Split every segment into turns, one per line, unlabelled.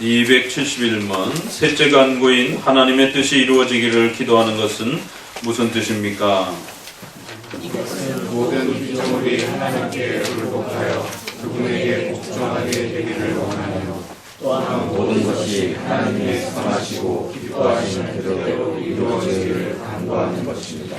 271번 셋째 간구인 하나님의 뜻이 이루어지기를 기도하는 것은 무슨 뜻입니까?
모든 피조물이 하나님께 굴복하여 그분에게 복종하게 되기를 원하며 또한 모든 것이 하나님의 선하시고 기뻐하시는 대로 이루어지기를 간구하는 것입니다.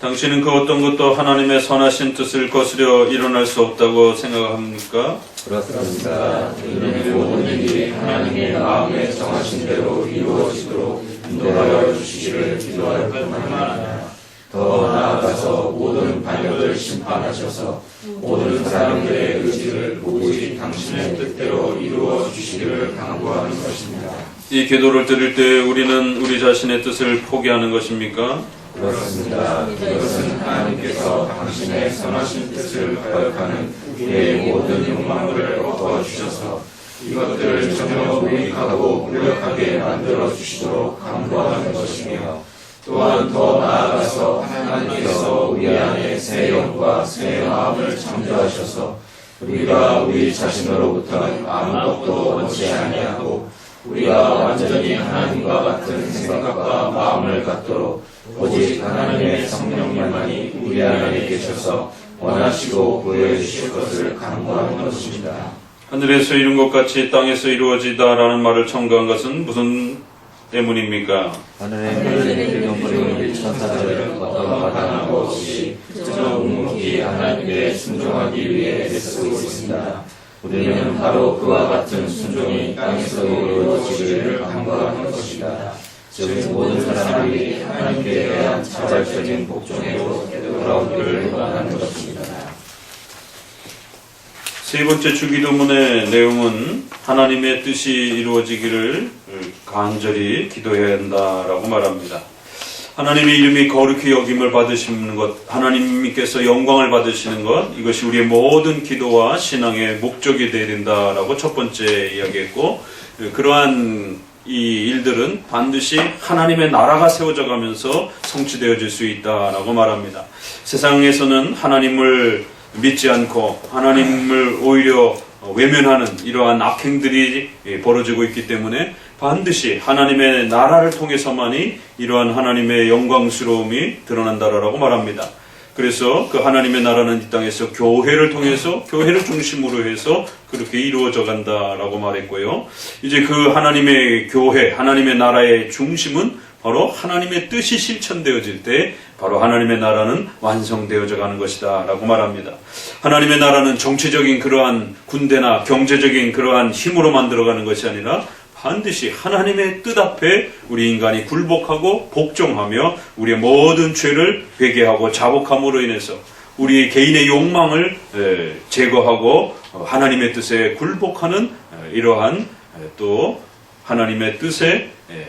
당신은 그 어떤 것도 하나님의 선하신 뜻을 거스려 일어날 수 없다고 생각합니까?
그렇습니다.
이는 모든 일이 하나님의 마음에 정하신 대로 이루어지도록 인도하여 주시기를 기도할 뿐만 아니라 더 나아가서 모든 반역을 심판하셔서 모든 사람들의 의지를 오직 당신의 뜻대로 이루어 주시기를 간구하는 것입니다.
이 기도를 드릴 때 우리는 우리 자신의 뜻을 포기하는 것입니까?
그렇습니다.
이것은 하나님께서 당신의 선하신 뜻을 거역하는 우리의 모든 욕망을 엎어주셔서 이것들을 전혀 무익하고 무력하게 만들어 주시도록 간구하는 것이며 또한 더 나아가서 하나님께서 우리 안에 새 영과 새 마음을 창조하셔서 우리가 우리 자신으로부터는 아무것도 얻지 아니하고 우리가 완전히 하나님과 같은 생각과 마음을 갖도록 오직 하나님의 성령만이 우리 안에 계셔서 원하시고 보여 주실 것을 간구하는 것입니다.
하늘에서 이룬 것 같이 땅에서 이루어지다라는 말을 첨가한 것은 무슨 때문입니까?
하늘의 모든 피조물이 천사들을 어떤 마당하고 없이 그저 묵묵히 하나님께 순종하기 위해 애쓰고 있습니다. 우리는 바로 그와 같은 순종이 땅에서 이루어지기를 간구하는 것입니다. 즉 모든 사람들이 하나님께 대한 자발적인 복종으로 돌아오기를 원하는 것입니다.
세 번째 주기도문의 내용은 하나님의 뜻이 이루어지기를 간절히 기도해야 한다라고 말합니다. 하나님의 이름이 거룩히 여김을 받으시는 것, 하나님께서 영광을 받으시는 것, 이것이 우리의 모든 기도와 신앙의 목적이 되어야 된다라고 첫 번째 이야기했고, 그러한 이 일들은 반드시 하나님의 나라가 세워져 가면서 성취되어질 수 있다라고 말합니다. 세상에서는 하나님을 믿지 않고 하나님을 오히려 외면하는 이러한 악행들이 벌어지고 있기 때문에 반드시 하나님의 나라를 통해서만이 이러한 하나님의 영광스러움이 드러난다라고 말합니다. 그래서 그 하나님의 나라는 이 땅에서 교회를 통해서 교회를 중심으로 해서 그렇게 이루어져 간다라고 말했고요. 이제 그 하나님의 교회, 하나님의 나라의 중심은 바로 하나님의 뜻이 실천되어질 때 바로 하나님의 나라는 완성되어져 가는 것이다 라고 말합니다. 하나님의 나라는 정치적인 그러한 군대나 경제적인 그러한 힘으로 만들어가는 것이 아니라 반드시 하나님의 뜻 앞에 우리 인간이 굴복하고 복종하며 우리의 모든 죄를 회개하고 자복함으로 인해서 우리 개인의 욕망을 에, 제거하고 어, 하나님의 뜻에 굴복하는 에, 이러한 에, 또 하나님의 뜻에 에,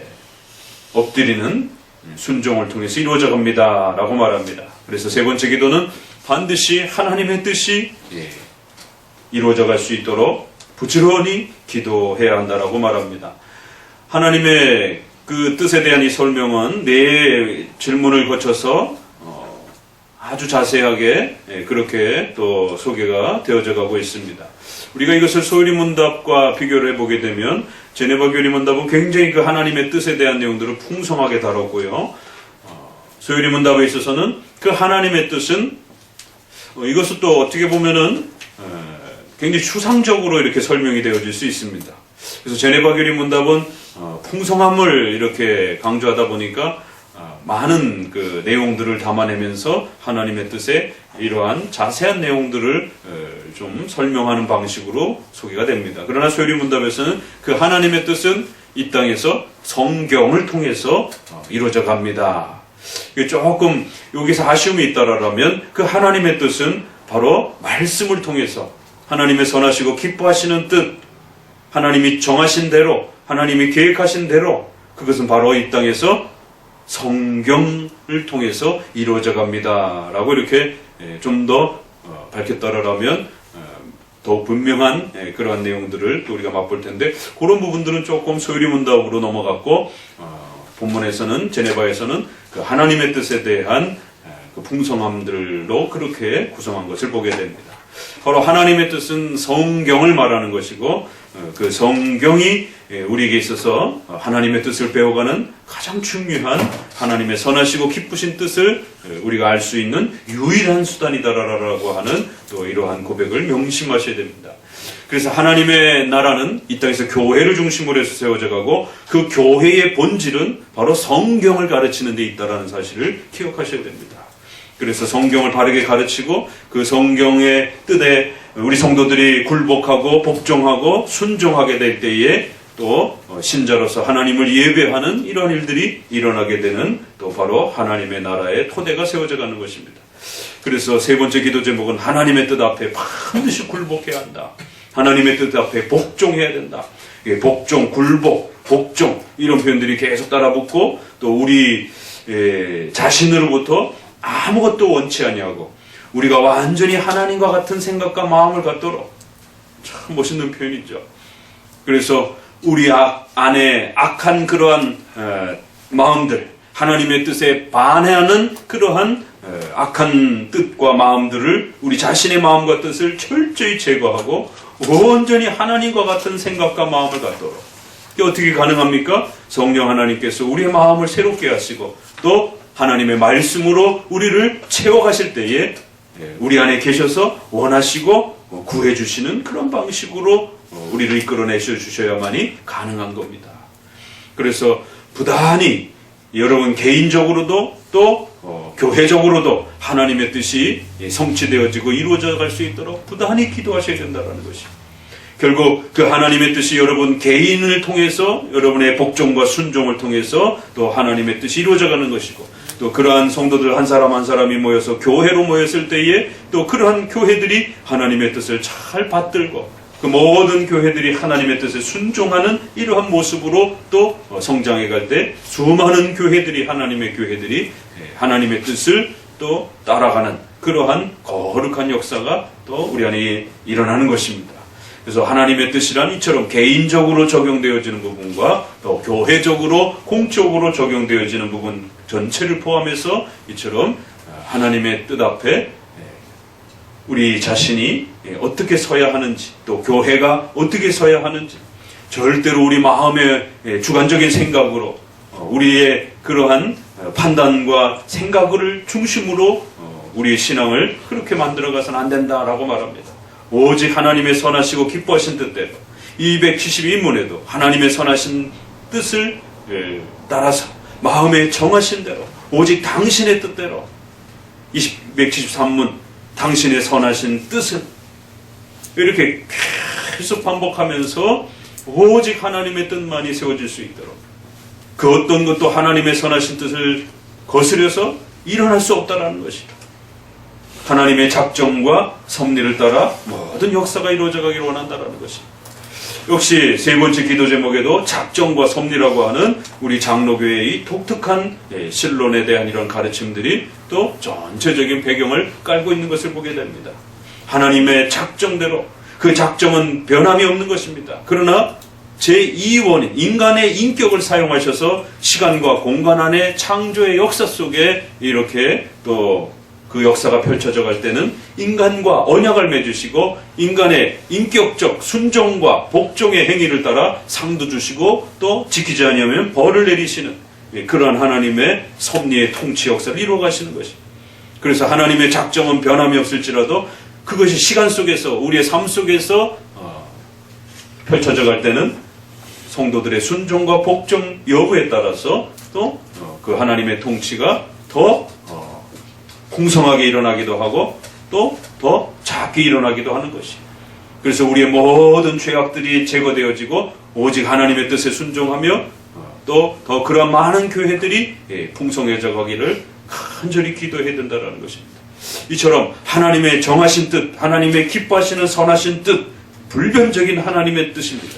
엎드리는 순종을 통해서 이루어져 갑니다. 라고 말합니다. 그래서 세 번째 기도는 반드시 하나님의 뜻이 예, 이루어져 갈 수 있도록 부지런히 기도해야 한다라고 말합니다. 하나님의 그 뜻에 대한 이 설명은 네 질문을 거쳐서 어, 아주 자세하게 예, 그렇게 또 소개가 되어져 가고 있습니다. 우리가 이것을 소유리 문답과 비교를 해보게 되면 제네바 교리 문답은 굉장히 그 하나님의 뜻에 대한 내용들을 풍성하게 다뤘고요. 어, 소유리 문답에 있어서는 그 하나님의 뜻은 어, 이것을 또 어떻게 보면은 에, 굉장히 추상적으로 이렇게 설명이 되어질 수 있습니다. 그래서 제네바 교리 문답은 어, 풍성함을 이렇게 강조하다 보니까 어, 많은 그 내용들을 담아내면서 하나님의 뜻에 이러한 자세한 내용들을 어, 좀 설명하는 방식으로 소개가 됩니다. 그러나 소리 문답에서는 그 하나님의 뜻은 이 땅에서 성경을 통해서 어, 이루어져 갑니다. 조금 여기서 아쉬움이 있다라면 그 하나님의 뜻은 바로 말씀을 통해서 하나님의 선하시고 기뻐하시는 뜻, 하나님이 정하신 대로, 하나님이 계획하신 대로 그것은 바로 이 땅에서 성경을 통해서 이루어져 갑니다. 라고 이렇게 좀 더 밝혔다라면 더 분명한 예, 그러한 내용들을 또 우리가 맛볼 텐데 그런 부분들은 조금 소유리 문답으로 넘어갔고 어, 본문에서는 제네바에서는 그 하나님의 뜻에 대한 예, 그 풍성함들로 그렇게 구성한 것을 보게 됩니다. 바로 하나님의 뜻은 성경을 말하는 것이고 어, 그 성경이 예, 우리에게 있어서 하나님의 뜻을 배워가는 가장 중요한 하나님의 선하시고 기쁘신 뜻을 어, 우리가 알 수 있는 유일한 수단이다라고 하는 또 이러한 고백을 명심하셔야 됩니다. 그래서 하나님의 나라는 이 땅에서 교회를 중심으로 해서 세워져 가고 그 교회의 본질은 바로 성경을 가르치는 데 있다라는 사실을 기억하셔야 됩니다. 그래서 성경을 바르게 가르치고 그 성경의 뜻에 우리 성도들이 굴복하고 복종하고 순종하게 될 때에 또 신자로서 하나님을 예배하는 이런 일들이 일어나게 되는 또 바로 하나님의 나라의 토대가 세워져 가는 것입니다. 그래서 세 번째 기도 제목은 하나님의 뜻 앞에 반드시 굴복해야 한다. 하나님의 뜻 앞에 복종해야 된다. 예, 복종, 굴복, 복종 이런 표현들이 계속 따라붙고 또 우리 예, 자신으로부터 아무것도 원치 아니하고 우리가 완전히 하나님과 같은 생각과 마음을 갖도록 참 멋있는 표현이죠. 그래서 우리 악, 안에 악한 그러한 에, 마음들, 하나님의 뜻에 반해하는 그러한 에, 악한 뜻과 마음들을 우리 자신의 마음과 뜻을 철저히 제거하고 온전히 하나님과 같은 생각과 마음을 갖도록 이게 어떻게 가능합니까? 성령 하나님께서 우리의 마음을 새롭게 하시고 또 하나님의 말씀으로 우리를 채워가실 때에 예, 우리 안에 계셔서 원하시고 어, 구해주시는 그런 방식으로 어, 우리를 이끌어내셔 주셔야만이 가능한 겁니다. 그래서 부단히 여러분 개인적으로도 또 어, 교회적으로도 하나님의 뜻이 예, 성취되어지고 이루어져 갈 수 있도록 부단히 기도하셔야 된다는 것입니다. 결국 그 하나님의 뜻이 여러분 개인을 통해서 여러분의 복종과 순종을 통해서 또 하나님의 뜻이 이루어져 가는 것이고 또 그러한 성도들 한 사람 한 사람이 모여서 교회로 모였을 때에 또 그러한 교회들이 하나님의 뜻을 잘 받들고 그 모든 교회들이 하나님의 뜻에 순종하는 이러한 모습으로 또 성장해 갈 때 수많은 교회들이 하나님의 교회들이 하나님의 뜻을 또 따라가는 그러한 거룩한 역사가 또 우리 안에 일어나는 것입니다. 그래서 하나님의 뜻이란 이처럼 개인적으로 적용되어지는 부분과 또 교회적으로 공적으로 적용되어지는 부분 전체를 포함해서 이처럼 하나님의 뜻 앞에 우리 자신이 어떻게 서야 하는지 또 교회가 어떻게 서야 하는지 절대로 우리 마음의 주관적인 생각으로 어, 우리의 그러한 판단과 생각을 중심으로 어, 우리의 신앙을 그렇게 만들어가서는 안 된다라고 말합니다. 오직 하나님의 선하시고 기뻐하신 뜻대로 272문에도 하나님의 선하신 뜻을 예, 따라서 마음에 정하신 대로 오직 당신의 뜻대로 273문 당신의 선하신 뜻은 이렇게 계속 반복하면서 오직 하나님의 뜻만이 세워질 수 있도록 그 어떤 것도 하나님의 선하신 뜻을 거스려서 일어날 수 없다라는 것이다. 하나님의 작정과 섭리를 따라 모든 역사가 이루어져 가기를 원한다라는 것입니다. 역시 세 번째 기도 제목에도 작정과 섭리라고 하는 우리 장로교회의 독특한 예, 신론에 대한 이런 가르침들이 또 전체적인 배경을 깔고 있는 것을 보게 됩니다. 하나님의 작정대로 그 작정은 변함이 없는 것입니다. 그러나 제2원인 인간의 인격을 사용하셔서 시간과 공간 안에 창조의 역사 속에 이렇게 또 그 역사가 펼쳐져 갈 때는 인간과 언약을 맺으시고 인간의 인격적 순종과 복종의 행위를 따라 상도 주시고 또 지키지 아니하면 벌을 내리시는 예, 그러한 하나님의 섭리의 통치 역사를 이루어 가시는 것입니다. 그래서 하나님의 작정은 변함이 없을지라도 그것이 시간 속에서 우리의 삶 속에서 어, 펼쳐져 갈 때는 성도들의 순종과 복종 여부에 따라서 또 그 하나님의 통치가 더 어, 풍성하게 일어나기도 하고 또 더 작게 일어나기도 하는 것이. 그래서 우리의 모든 죄악들이 제거되어지고 오직 하나님의 뜻에 순종하며 어, 또더 그런 많은 교회들이 예, 풍성해져 가기를 간절히 기도해야 된다는 것입니다. 이처럼 하나님의 정하신 뜻, 하나님의 기뻐하시는 선하신 뜻, 불변적인 하나님의 뜻입니다.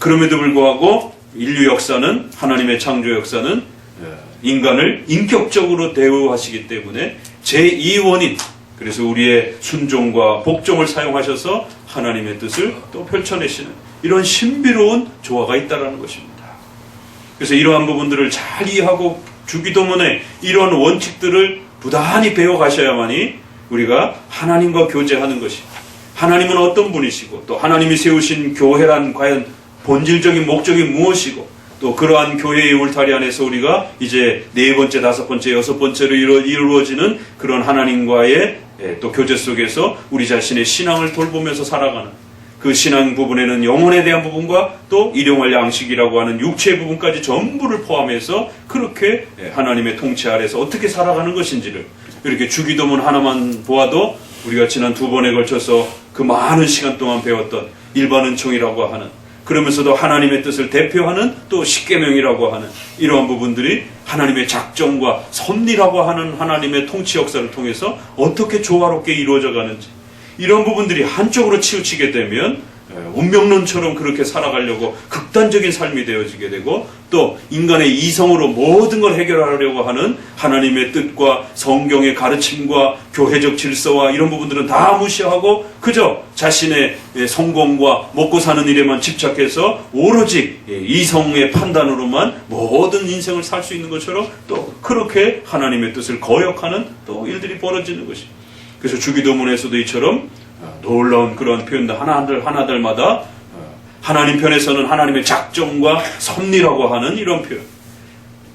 그럼에도 불구하고 인류 역사는 하나님의 창조 역사는 인간을 인격적으로 대우하시기 때문에 제2원인 그래서 우리의 순종과 복종을 사용하셔서 하나님의 뜻을 또 펼쳐내시는 이런 신비로운 조화가 있다는 것입니다. 그래서 이러한 부분들을 잘 이해하고 주기도문에 이러한 원칙들을 부단히 배워가셔야만이 우리가 하나님과 교제하는 것이 하나님은 어떤 분이시고 또 하나님이 세우신 교회란 과연 본질적인 목적이 무엇이고 또 그러한 교회의 울타리 안에서 우리가 이제 네 번째, 다섯 번째, 여섯 번째로 이루, 이루어지는 그런 하나님과의 예, 또 교제 속에서 우리 자신의 신앙을 돌보면서 살아가는 그 신앙 부분에는 영혼에 대한 부분과 또 일용할 양식이라고 하는 육체의 부분까지 전부를 포함해서 그렇게 예, 하나님의 통치 아래서 어떻게 살아가는 것인지를 이렇게 주기도문 하나만 보아도 우리가 지난 두 번에 걸쳐서 그 많은 시간 동안 배웠던 일반 은총이라고 하는 그러면서도 하나님의 뜻을 대표하는 또 십계명이라고 하는 이러한 부분들이 하나님의 작정과 섭리라고 하는 하나님의 통치 역사를 통해서 어떻게 조화롭게 이루어져 가는지 이런 부분들이 한쪽으로 치우치게 되면 에, 운명론처럼 그렇게 살아가려고 극단적인 삶이 되어지게 되고 또 인간의 이성으로 모든 걸 해결하려고 하는 하나님의 뜻과 성경의 가르침과 교회적 질서와 이런 부분들은 다 무시하고 그저 자신의 예, 성공과 먹고 사는 일에만 집착해서 오로지 예, 이성의 판단으로만 모든 인생을 살 수 있는 것처럼 또 그렇게 하나님의 뜻을 거역하는 또 일들이 벌어지는 것입니다. 그래서 주기도문에서도 이처럼 어, 놀라운 그런 표현들 하나들 하나들마다 어, 하나님 편에서는 하나님의 작정과 섭리라고 하는 이런 표현.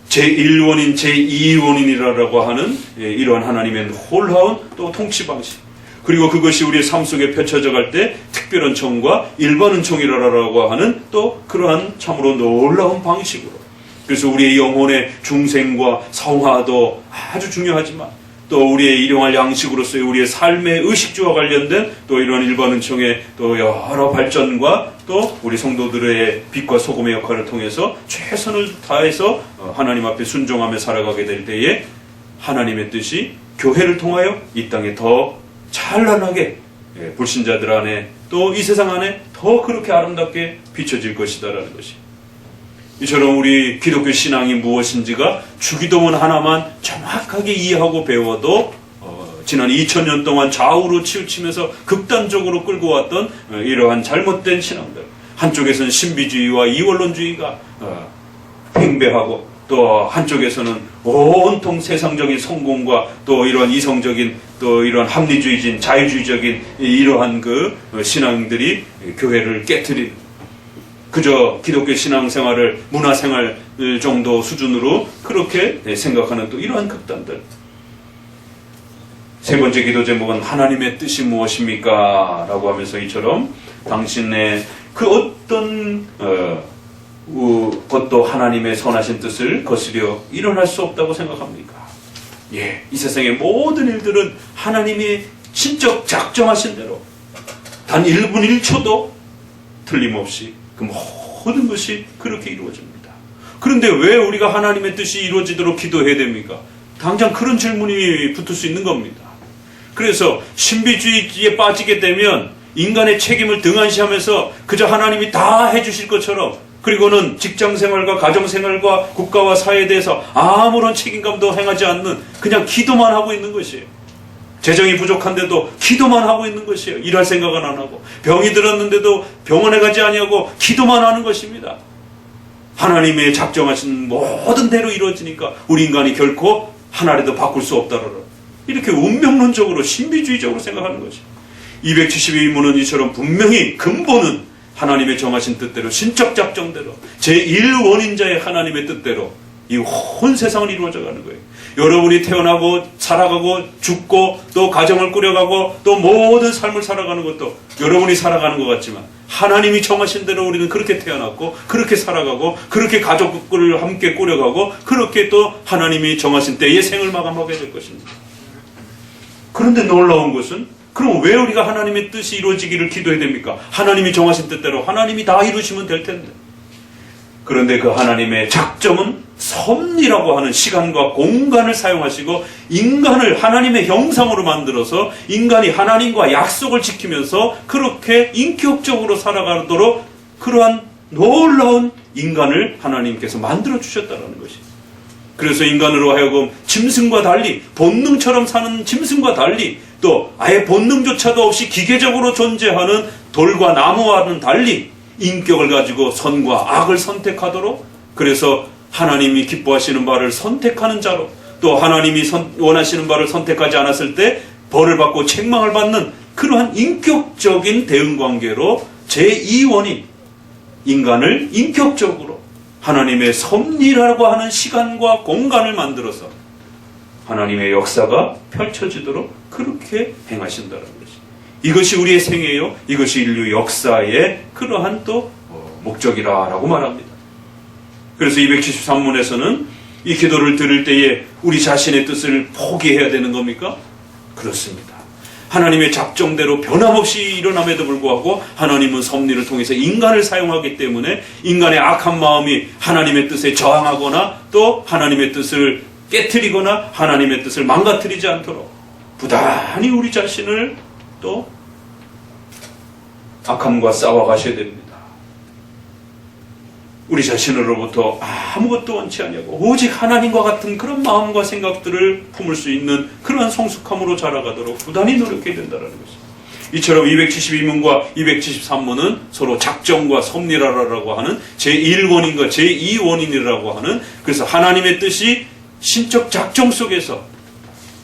제1원인, 제2원인이라고 하는 예, 이러한 하나님의 홀라운 또 통치 방식. 그리고 그것이 우리의 삶 속에 펼쳐져 갈 때 특별한 청과 일반 은총이라고 하는 또 그러한 참으로 놀라운 방식으로. 그래서 우리의 영혼의 중생과 성화도 아주 중요하지만 또 우리의 일용할 양식으로서의 우리의 삶의 의식주와 관련된 또 이러한 일반 은총의 또 여러 발전과 또 우리 성도들의 빛과 소금의 역할을 통해서 최선을 다해서 어, 하나님 앞에 순종하며 살아가게 될 때에 하나님의 뜻이 교회를 통하여 이 땅에 더 찬란하게 예, 불신자들 안에 또 이 세상 안에 더 그렇게 아름답게 비춰질 것이다라는 것이. 이처럼 우리 기독교 신앙이 무엇인지가 주기도문 하나만 정확하게 이해하고 배워도 어, 지난 2000년 동안 좌우로 치우치면서 극단적으로 끌고 왔던 어, 이러한 잘못된 신앙들. 한쪽에서는 신비주의와 이원론주의가 어, 팽배하고 또 한쪽에서는 온통 세상적인 성공과 또 이러한 이성적인 또 이러한 합리주의진 자유주의적인 이러한 그 어, 신앙들이 교회를 깨뜨리는 그저 기독교 신앙생활을 문화생활 정도 수준으로 그렇게 생각하는 또 이러한 극단들. 세 번째 기도 제목은 하나님의 뜻이 무엇입니까? 라고 하면서 이처럼 당신의 그 어떤 어, 우, 것도 하나님의 선하신 뜻을 거스려 일어날 수 없다고 생각합니까? 예, 이 세상의 모든 일들은 하나님이 신적 작정하신 대로 단 1분 1초도 틀림없이 그 모든 것이 그렇게 이루어집니다. 그런데 왜 우리가 하나님의 뜻이 이루어지도록 기도해야 됩니까? 당장 그런 질문이 붙을 수 있는 겁니다. 그래서 신비주의에 빠지게 되면 인간의 책임을 등한시하면서 그저 하나님이 다 해주실 것처럼 그리고는 직장 생활과 가정 생활과 국가와 사회에 대해서 아무런 책임감도 행하지 않는 그냥 기도만 하고 있는 것이에요. 재정이 부족한데도 기도만 하고 있는 것이에요. 일할 생각은 안 하고 병이 들었는데도 병원에 가지 아니하고 기도만 하는 것입니다. 하나님의 작정하신 모든 대로 이루어지니까 우리 인간이 결코 하나라도 바꿀 수 없다라는 이렇게 운명론적으로 신비주의적으로 생각하는 것이. 272문은 이처럼 분명히 근본은 하나님의 정하신 뜻대로 신적 작정대로 제1원인자의 하나님의 뜻대로 이 온 세상을 이루어져 가는 거예요. 여러분이 태어나고 살아가고 죽고 또 가정을 꾸려가고 또 모든 삶을 살아가는 것도 여러분이 살아가는 것 같지만 하나님이 정하신 대로 우리는 그렇게 태어났고 그렇게 살아가고 그렇게 가족을 함께 꾸려가고 그렇게 또 하나님이 정하신 때의 생을 마감하게 될 것입니다. 그런데 놀라운 것은 그럼 왜 우리가 하나님의 뜻이 이루어지기를 기도해야 됩니까? 하나님이 정하신 뜻대로 하나님이 다 이루시면 될 텐데. 그런데 그 하나님의 작정은 섭리라고 하는 시간과 공간을 사용하시고 인간을 하나님의 형상으로 만들어서 인간이 하나님과 약속을 지키면서 그렇게 인격적으로 살아가도록 그러한 놀라운 인간을 하나님께서 만들어 주셨다는 것이. 그래서 인간으로 하여금 짐승과 달리 본능처럼 사는 짐승과 달리 또 아예 본능조차도 없이 기계적으로 존재하는 돌과 나무와는 달리 인격을 가지고 선과 악을 선택하도록 그래서 하나님이 기뻐하시는 바를 선택하는 자로 또 하나님이 선- 원하시는 바를 선택하지 않았을 때 벌을 받고 책망을 받는 그러한 인격적인 대응 관계로 제2원인 인간을 인격적으로 하나님의 섭리라고 하는 시간과 공간을 만들어서 하나님의 역사가 펼쳐지도록 그렇게 행하신다는 것이. 이것이 우리의 생애요. 이것이 인류 역사의 그러한 또 어, 목적이라라고 말합니다. 그래서 273문에서는 이 기도를 들을 때에 우리 자신의 뜻을 포기해야 되는 겁니까? 그렇습니다. 하나님의 작정대로 변함없이 일어남에도 불구하고 하나님은 섭리를 통해서 인간을 사용하기 때문에 인간의 악한 마음이 하나님의 뜻에 저항하거나 또 하나님의 뜻을 깨뜨리거나 하나님의 뜻을 망가뜨리지 않도록 부단히 우리 자신을 또 악함과 싸워가셔야 됩니다. 우리 자신으로부터 아무것도 원치 않냐고 오직 하나님과 같은 그런 마음과 생각들을 품을 수 있는 그러한 성숙함으로 자라가도록 부단히 노력해야 된다는 것입니다. 이처럼 272문과 273문은 서로 작정과 섭리라라고 하는 제1원인과 제2원인이라고 하는 그래서 하나님의 뜻이 신적 작정 속에서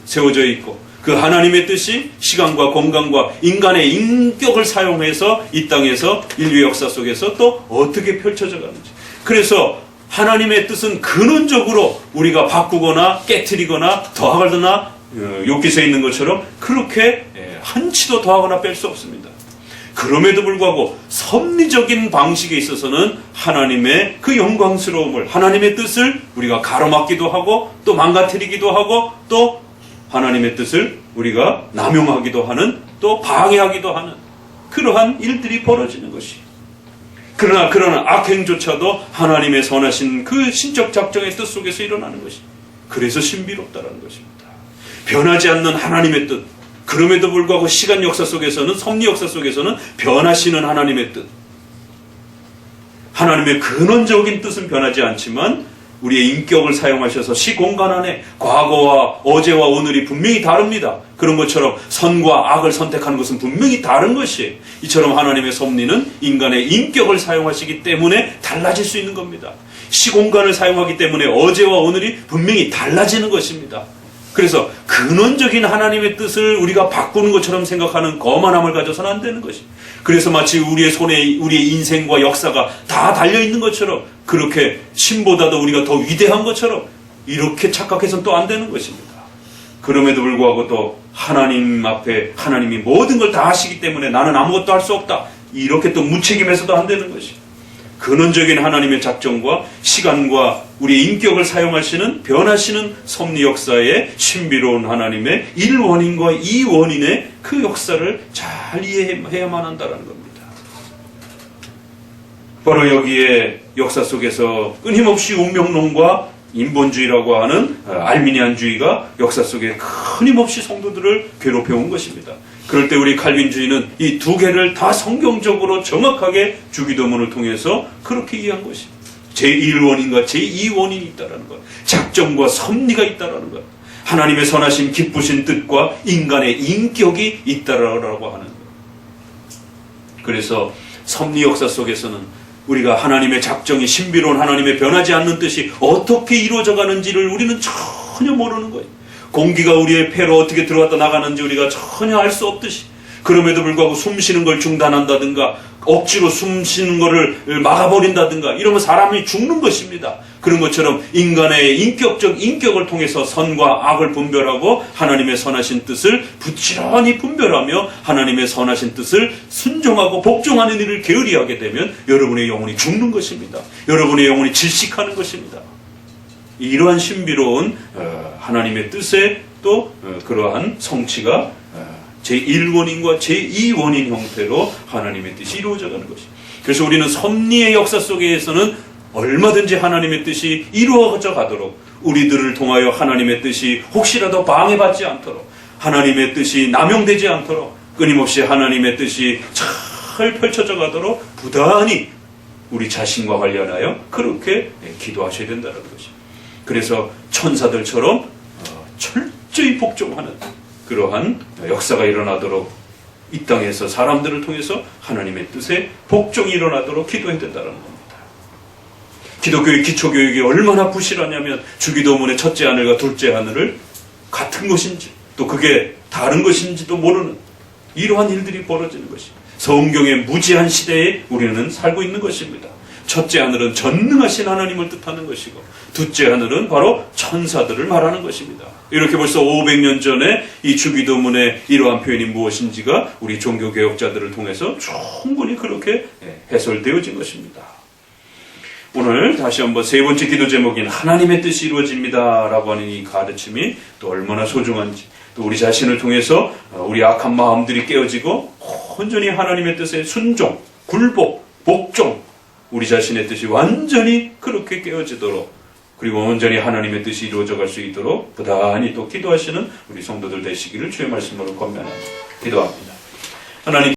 세워져 있고 그 하나님의 뜻이 시간과 공간과 인간의 인격을 사용해서 이 땅에서 인류 역사 속에서 또 어떻게 펼쳐져 가는지. 그래서 하나님의 뜻은 근원적으로 우리가 바꾸거나 깨뜨리거나 더하거나 어, 욕기서에 있는 것처럼 그렇게 예, 한치도 더하거나 뺄 수 없습니다. 그럼에도 불구하고 섭리적인 방식에 있어서는 하나님의 그 영광스러움을 하나님의 뜻을 우리가 가로막기도 하고 또 망가뜨리기도 하고 또 하나님의 뜻을 우리가 남용하기도 하는 또 방해하기도 하는 그러한 일들이 벌어지는 것이. 그러나 그러나 악행조차도 하나님의 선하신 그 신적 작정의 뜻 속에서 일어나는 것이. 그래서 신비롭다라는 것입니다. 변하지 않는 하나님의 뜻. 그럼에도 불구하고 시간 역사 속에서는 섭리 역사 속에서는 변하시는 하나님의 뜻. 하나님의 근원적인 뜻은 변하지 않지만 우리의 인격을 사용하셔서 시공간 안에 과거와 어제와 오늘이 분명히 다릅니다. 그런 것처럼 선과 악을 선택하는 것은 분명히 다른 것이에요. 이처럼 하나님의 섭리는 인간의 인격을 사용하시기 때문에 달라질 수 있는 겁니다. 시공간을 사용하기 때문에 어제와 오늘이 분명히 달라지는 것입니다. 그래서 근원적인 하나님의 뜻을 우리가 바꾸는 것처럼 생각하는 거만함을 가져서는 안 되는 것이. 그래서 마치 우리의 손에 우리의 인생과 역사가 다 달려 있는 것처럼 그렇게 신보다도 우리가 더 위대한 것처럼 이렇게 착각해서는 또 안 되는 것입니다. 그럼에도 불구하고 또 하나님 앞에 하나님이 모든 걸 다 하시기 때문에 나는 아무것도 할 수 없다. 이렇게 또 무책임해서도 안 되는 것이. 근원적인 하나님의 작정과 시간과 우리의 인격을 사용하시는 변하시는 섭리 역사의 신비로운 하나님의 일원인과 이원인의 그 역사를 잘 이해해야만 한다는 겁니다. 바로 여기에 역사 속에서 끊임없이 운명론과 인본주의라고 하는 어, 알미니안주의가 역사 속에 끊임없이 성도들을 괴롭혀온 것입니다. 그럴 때 우리 칼빈주의는 이 두 개를 다 성경적으로 정확하게 주기도문을 통해서 그렇게 이해한 것입니다. 제1원인과 제2원인이 있다는 것. 작정과 섭리가 있다는 것. 하나님의 선하신 기쁘신 뜻과 인간의 인격이 있다라고 하는 것. 그래서 섭리 역사 속에서는 우리가 하나님의 작정이 신비로운 하나님의 변하지 않는 뜻이 어떻게 이루어져 가는지를 우리는 전혀 모르는 거예요. 공기가 우리의 폐로 어떻게 들어갔다 나가는지 우리가 전혀 알 수 없듯이 그럼에도 불구하고 숨 쉬는 걸 중단한다든가 억지로 숨 쉬는 거를 막아버린다든가 이러면 사람이 죽는 것입니다. 그런 것처럼 인간의 인격적 인격을 통해서 선과 악을 분별하고 하나님의 선하신 뜻을 부지런히 분별하며 하나님의 선하신 뜻을 순종하고 복종하는 일을 게으리하게 되면 여러분의 영혼이 죽는 것입니다. 여러분의 영혼이 질식하는 것입니다. 이러한 신비로운 어, 하나님의 뜻에 또 어, 그러한 성취가 어, 제1원인과 제2원인 형태로 하나님의 뜻이 이루어져 가는 것이. 그래서 우리는 섭리의 역사 속에서는 얼마든지 하나님의 뜻이 이루어져 가도록 우리들을 통하여 하나님의 뜻이 혹시라도 방해받지 않도록 하나님의 뜻이 남용되지 않도록 끊임없이 하나님의 뜻이 잘 펼쳐져 가도록 부단히 우리 자신과 관련하여 그렇게 기도하셔야 된다는 것입니다. 그래서 천사들처럼 어, 철저히 복종하는 그러한 역사가 일어나도록 이 땅에서 사람들을 통해서 하나님의 뜻에 복종이 일어나도록 기도해야 된다는 겁니다. 기독교의 기초교육이 얼마나 부실하냐면 주기도문의 첫째 하늘과 둘째 하늘을 같은 것인지 또 그게 다른 것인지도 모르는 이러한 일들이 벌어지는 것입니다. 성경의 무지한 시대에 우리는 살고 있는 것입니다. 첫째 하늘은 전능하신 하나님을 뜻하는 것이고 둘째 하늘은 바로 천사들을 말하는 것입니다. 이렇게 벌써 500년 전에 이 주기도문의 이러한 표현이 무엇인지가 우리 종교 개혁자들을 통해서 충분히 그렇게 해설되어진 것입니다. 오늘 다시 한번 세 번째 기도 제목인 하나님의 뜻이 이루어집니다라고 하는 이 가르침이 또 얼마나 소중한지 또 우리 자신을 통해서 우리 악한 마음들이 깨어지고 온전히 하나님의 뜻에 순종, 굴복, 복종 우리 자신의 뜻이 완전히 그렇게 깨어지도록 그리고 온전히 하나님의 뜻이 이루어져 갈 수 있도록 부단히 또 기도하시는 우리 성도들 되시기를 주의 말씀으로 권면합니다. 기도합니다. 하나님